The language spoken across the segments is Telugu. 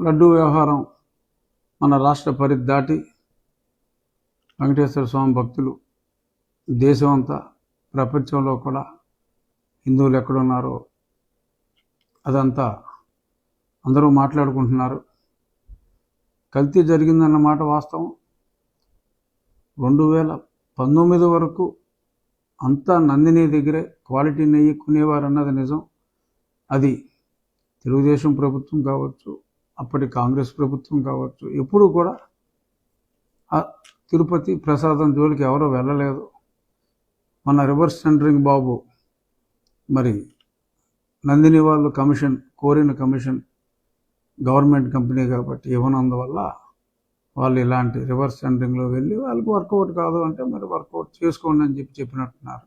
లడ్డు వ్యవహారం మన రాష్ట్ర పరిధి దాటి వెంకటేశ్వర స్వామి భక్తులు దేశం అంతా ప్రపంచంలో కూడా హిందువులు ఎక్కడున్నారో అదంతా అందరూ మాట్లాడుకుంటున్నారు. కల్తీ జరిగిందన్న మాట వాస్తవం. రెండు వేల పంతొమ్మిది వరకు అంతా నందిని దగ్గరే క్వాలిటీ నెయ్యి కొనేవారు అన్నది నిజం. అది తెలుగుదేశం ప్రభుత్వం కావచ్చు అప్పటి కాంగ్రెస్ ప్రభుత్వం కావచ్చు ఎప్పుడూ కూడా ఆ తిరుపతి ప్రసాదం జోలికి ఎవరో వెళ్ళలేదు. మన రివర్స్ టెండరింగ్ బాబు మరి నందిని వాళ్ళు కమిషన్ కోరిన కమిషన్ గవర్నమెంట్ కంపెనీ కాబట్టి ఇవ్వనందువల్ల వాళ్ళు ఇలాంటి రివర్స్ టెండరింగ్లో వెళ్ళి వాళ్ళకి వర్కౌట్ కాదు అంటే మరి వర్కౌట్ చేసుకోండి అని చెప్పి చెప్పినట్టున్నారు.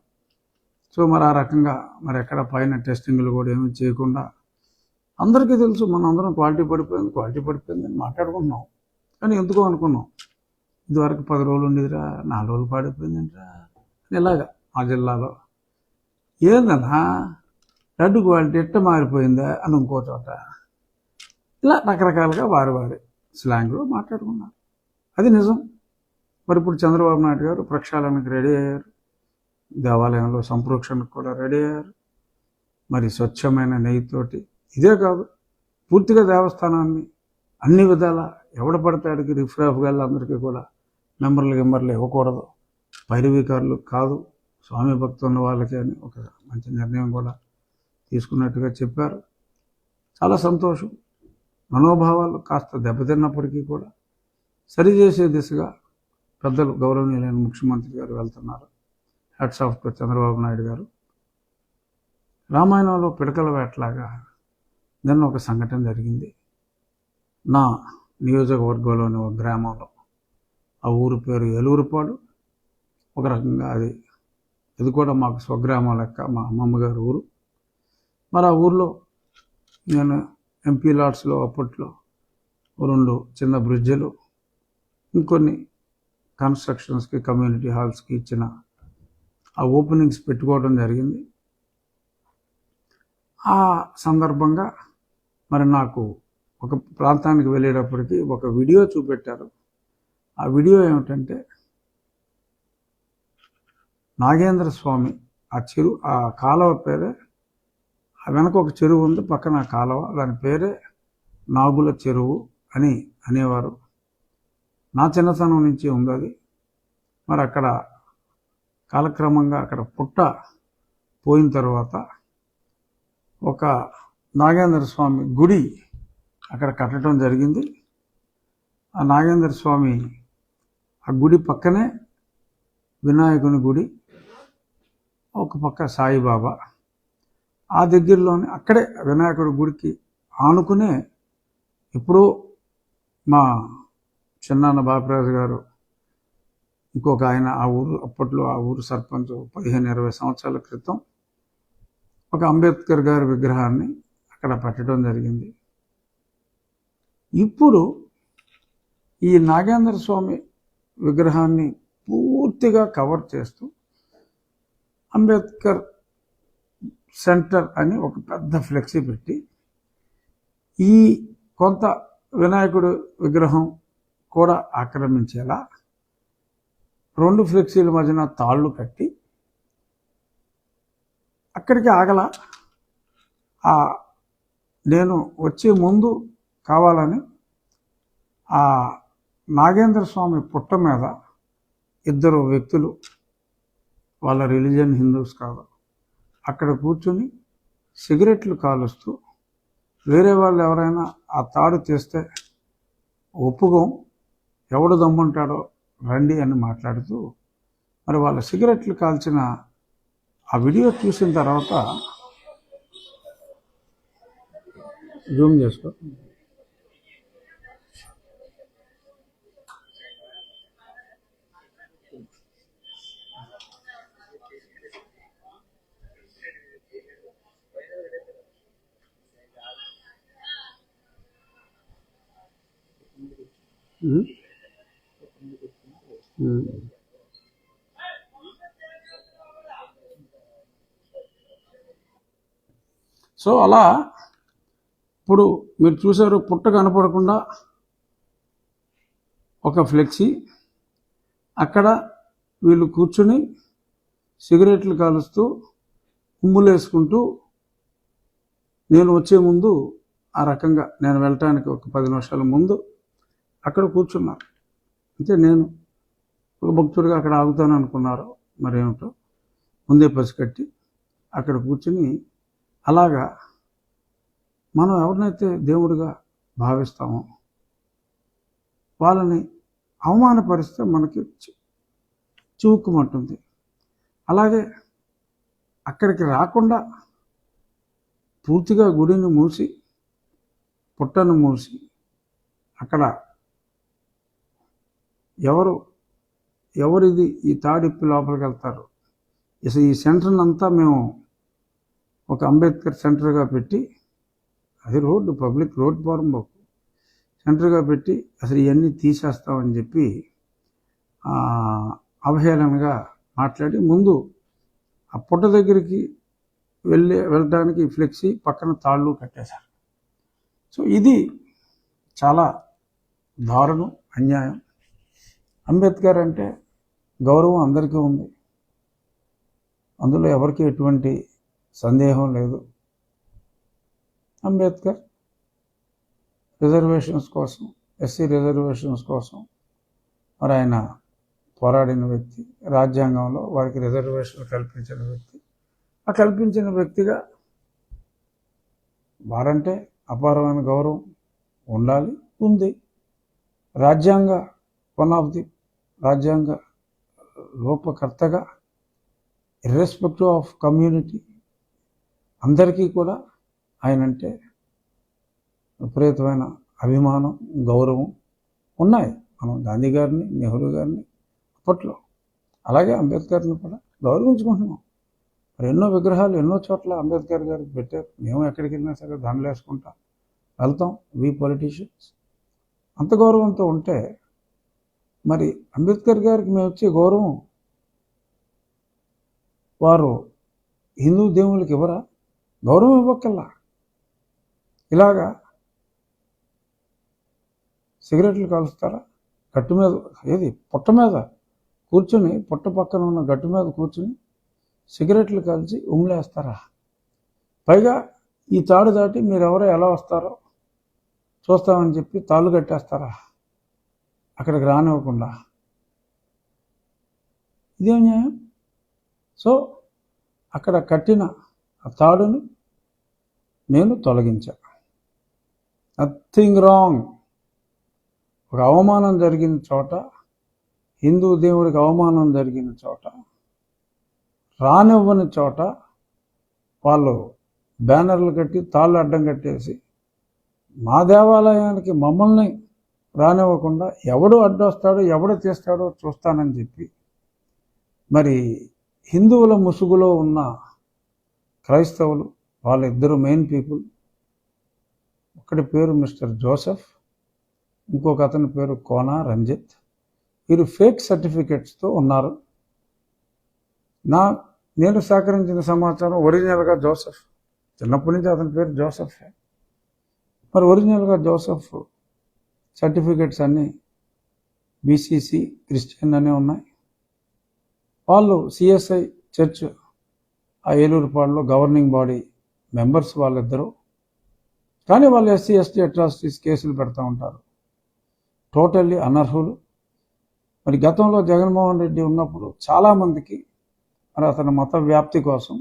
సో మరి ఆ రకంగా మరి ఎక్కడ పైన టెస్టింగ్లు కూడా ఏమీ చేయకుండా అందరికీ తెలుసు మనం అందరం క్వాలిటీ పడిపోయింది క్వాలిటీ పడిపోయింది అని మాట్లాడుకుంటున్నాం. కానీ ఎందుకో అనుకున్నాం. ఇదివరకు పది రోజులు ఉండేదిరా నాలుగు రోజులు పాడిపోయిందిరా అని ఇలాగా మా జిల్లాలో. ఏందన్నా? లడ్డు క్వాలిటీ ఎట్ట మారిపోయిందా అని ఇంకో చోట. ఇలా రకరకాలుగా వారి వారి స్లాంగ్లో మాట్లాడుకున్నారు. అది నిజం. మరి ఇప్పుడు చంద్రబాబు నాయుడు గారు ప్రక్షాళనకు రెడీ అయ్యారు. దేవాలయంలో సంప్రోక్షణకు కూడా రెడీ అయ్యారు. మరి స్వచ్ఛమైన నెయ్యితోటి ఇదే కాదు పూర్తిగా దేవస్థానాన్ని అన్ని విధాలా ఎవడ పడతాడికి రిఫ్రాఫ్ అందరికీ కూడా మెంబర్లు గింబర్లు ఇవ్వకూడదు. పైరవీకారులు కాదు స్వామి భక్తులు ఉన్న వాళ్ళకి అని ఒక మంచి నిర్ణయం కూడా తీసుకున్నట్టుగా చెప్పారు. చాలా సంతోషం. మనోభావాలు కాస్త దెబ్బతిన్నప్పటికీ కూడా సరిచేసే దిశగా పెద్దలు గౌరవనీయులైన ముఖ్యమంత్రి గారు వెళ్తున్నారు. హెడ్స్ ఆఫ్ చంద్రబాబు నాయుడు గారు. రామాయణంలో పిడకల వేటలాగా నిన్న ఒక సంఘటన జరిగింది. నా నియోజకవర్గంలోని ఒక గ్రామంలో. ఆ ఊరు పేరు ఎలూరుపాడు ఒక రకంగా అది ఇది కూడా మాకు స్వగ్రామం లెక్క మా అమ్మమ్మగారి ఊరు. మరి ఆ ఊర్లో నేను ఎంపీ లాట్స్లో అప్పట్లో రెండు చిన్న బ్రిడ్జలు ఇంకొన్ని కన్స్ట్రక్షన్స్కి కమ్యూనిటీ హాల్స్కి ఇచ్చిన ఆ ఓపెనింగ్స్ పెట్టుకోవడం జరిగింది. ఆ సందర్భంగా మరి నాకు ఒక ప్రాంతానికి వెళ్ళేటప్పటికి ఒక వీడియో చూపెట్టారు. ఆ వీడియో ఏమిటంటే నాగేంద్ర స్వామి ఆ చెరువు ఆ కాలువ పేరే ఆ వెనక ఒక చెరువు ఉంది పక్కన కాలువ దాని పేరే నాగుల చెరువు అని అనేవారు. నా చిన్నతనం నుంచి ఉంది అది. మరి అక్కడ కాలక్రమంగా అక్కడ పుట్ట పోయిన తర్వాత ఒక నాగేంద్ర స్వామి గుడి అక్కడ కట్టడం జరిగింది. ఆ నాగేంద్ర స్వామి ఆ గుడి పక్కనే వినాయకుని గుడి ఒక పక్క సాయిబాబా. ఆ దగ్గరలోనే అక్కడే వినాయకుడి గుడికి ఆనుకునే ఎప్పుడో మా చిన్నాన్న బాపిరాజు గారు ఇంకొక ఆయన ఆ ఊరు అప్పట్లో ఆ ఊరు సర్పంచ్ పదిహేను ఇరవై సంవత్సరాల క్రితం ఒక అంబేద్కర్ గారి విగ్రహాన్ని అక్కడ పెట్టడం జరిగింది. ఇప్పుడు ఈ నాగేంద్ర స్వామి విగ్రహాన్ని పూర్తిగా కవర్ చేస్తూ అంబేద్కర్ సెంటర్ అని ఒక పెద్ద ఫ్లెక్సీ పెట్టి ఈ కొంత వినాయకుడు విగ్రహం కూడా ఆక్రమించేలా రెండు ఫ్లెక్సీల మధ్యన తాళ్ళు కట్టి అక్కడికి ఆగల ఆ నేను వచ్చే ముందు కావాలని ఆ నాగేంద్ర స్వామి పుట్ట మీద ఇద్దరు వ్యక్తులు వాళ్ళ రిలీజియన్ హిందూస్ కాదు. అక్కడ కూర్చుని సిగరెట్లు కాలుస్తూ వేరే వాళ్ళు ఎవరైనా ఆ తాడు తీస్తే ఒప్పుకోం ఎవడు దమ్ముంటాడో రండి అని మాట్లాడుతూ మరి వాళ్ళ సిగరెట్లు కాల్చిన ఆ వీడియో చూసిన తర్వాత జూమ్ చేసుకో. సో అలా ఇప్పుడు మీరు చూసారు పుట్ట కనపడకుండా ఒక ఫ్లెక్సీ అక్కడ వీళ్ళు కూర్చుని సిగరెట్లు కాలుస్తూ ఉమ్ములేసుకుంటూ నేను వచ్చే ముందు ఆ రకంగా నేను వెళ్ళటానికి ఒక పది నిమిషాల ముందు అక్కడ కూర్చున్నారు అంటే నేను ఒక భక్తుడిగా అక్కడ ఆగుతాను అనుకున్నారు మరేమిటో ముందే పసికట్టి అక్కడ కూర్చుని అలాగా మనం ఎవరినైతే దేవుడిగా భావిస్తామో వాళ్ళని అవమానపరిస్తే మనకి చూక్కుమంటుంది అలాగే అక్కడికి రాకుండా పూర్తిగా గుడిని మూసి పుట్టను మూసి అక్కడ ఎవరు ఎవరిది ఈ తాడిప్పి లోపలికి వెళ్తారు? ఈ సెంటర్ని అంతా మేము ఒక అంబేద్కర్ సెంటర్గా పెట్టి అది రోడ్డు పబ్లిక్ రోడ్ పోరంబోకు సెంటర్గా పెట్టి అసలు ఇవన్నీ తీసేస్తామని చెప్పి అవహేళనగా మాట్లాడి ముందు ఆ పుట్ట దగ్గరికి వెళ్ళే వెళ్ళడానికి ఫ్లెక్సీ పక్కన తాళ్ళు కట్టేశారు. సో ఇది చాలా దారుణం అన్యాయం. అంబేద్కర్ అంటే గౌరవం అందరికీ ఉంది. అందులో ఎవరికి ఎటువంటి సందేహం లేదు. అంబేద్కర్ రిజర్వేషన్స్ కోసం ఎస్సీ రిజర్వేషన్స్ కోసం మరి ఆయన పోరాడిన వ్యక్తి రాజ్యాంగంలో వారికి రిజర్వేషన్ కల్పించిన వ్యక్తి. ఆ కల్పించిన వ్యక్తిగా వారంటే అపారమైన గౌరవం ఉండాలి ఉంది. రాజ్యాంగ వన్ ఆఫ్ ది రాజ్యాంగ రూపకర్తగా ఇర్రెస్పెక్టివ్ ఆఫ్ కమ్యూనిటీ అందరికీ కూడా ఆయనంటే విపరీతమైన అభిమానం గౌరవం ఉన్నాయి. మనం గాంధీ గారిని నెహ్రూ గారిని అప్పట్లో. అలాగే అంబేద్కర్ని కూడా గౌరవించుకుంటున్నాం. మరి ఎన్నో విగ్రహాలు ఎన్నో చోట్ల అంబేద్కర్ గారికి పెట్టారు. మేము ఎక్కడికి వెళ్ళినా సరే దండలు వేసుకుంటాం. వెళ్తాం. వి పొలిటీషియన్స్ అంత గౌరవంతో ఉంటే మరి అంబేద్కర్ గారికి మేము వచ్చే గౌరవం వారు హిందూ దేవుళ్ళకి ఇవ్వరా? గౌరవం ఇవ్వక్కల్లా ఇలాగా సిగరెట్లు కాలుస్తారా? గట్టు మీద ఏది? పుట్ట మీద కూర్చుని పుట్ట పక్కన ఉన్న గట్టు మీద కూర్చుని సిగరెట్లు కాల్చి ఉమ్ములేస్తారా? పైగా ఈ తాడు దాటి మీరు ఎవరో ఎలా వస్తారో చూస్తామని చెప్పి తాళ్ళు కట్టేస్తారా? అక్కడికి రానివ్వకుండా. ఇదేం న్యాయం. సో అక్కడ కట్టిన ఆ తాడుని నేను తొలగించాను నథింగ్ రాంగ్ ఒక అవమానం జరిగిన చోట హిందూ దేవుడికి అవమానం జరిగిన చోట రానివ్వని చోట వాళ్ళు బ్యానర్లు కట్టి తాళ్ళు అడ్డం కట్టేసి మా దేవాలయానికి మమ్మల్ని రానివ్వకుండా ఎవడు అడ్డొస్తాడో ఎవడు తీస్తాడో చూస్తానని చెప్పి మరి హిందువుల ముసుగులో ఉన్న క్రైస్తవులు వాళ్ళిద్దరు మెయిన్ పీపుల్ ఒకటి పేరు మిస్టర్ జోసెఫ్ ఇంకొక అతని పేరు కోనా రంజిత్. వీరు ఫేక్ సర్టిఫికెట్స్తో ఉన్నారు. నా నేను సేకరించిన సమాచారం ఒరిజినల్గా జోసెఫ్. చిన్నప్పటి నుంచి అతని పేరు జోసెఫ్. మరి ఒరిజినల్గా జోసెఫ్ సర్టిఫికెట్స్ అన్నీ బీసీసీ క్రిస్టియన్ అనే ఉన్నాయి. వాళ్ళు సిఎస్ఐ చర్చ్ ఆ ఏలూరుపాడులో గవర్నింగ్ బాడీ మెంబర్స్ వాళ్ళిద్దరూ కానీ వాళ్ళు ఎస్సీ ఎస్టీ అట్రాసిటీస్ కేసులు పెడతా ఉంటారు. టోటల్లీ అనర్హులు. మరి గతంలో జగన్మోహన్ రెడ్డి ఉన్నప్పుడు చాలామందికి మరి అతని మత వ్యాప్తి కోసం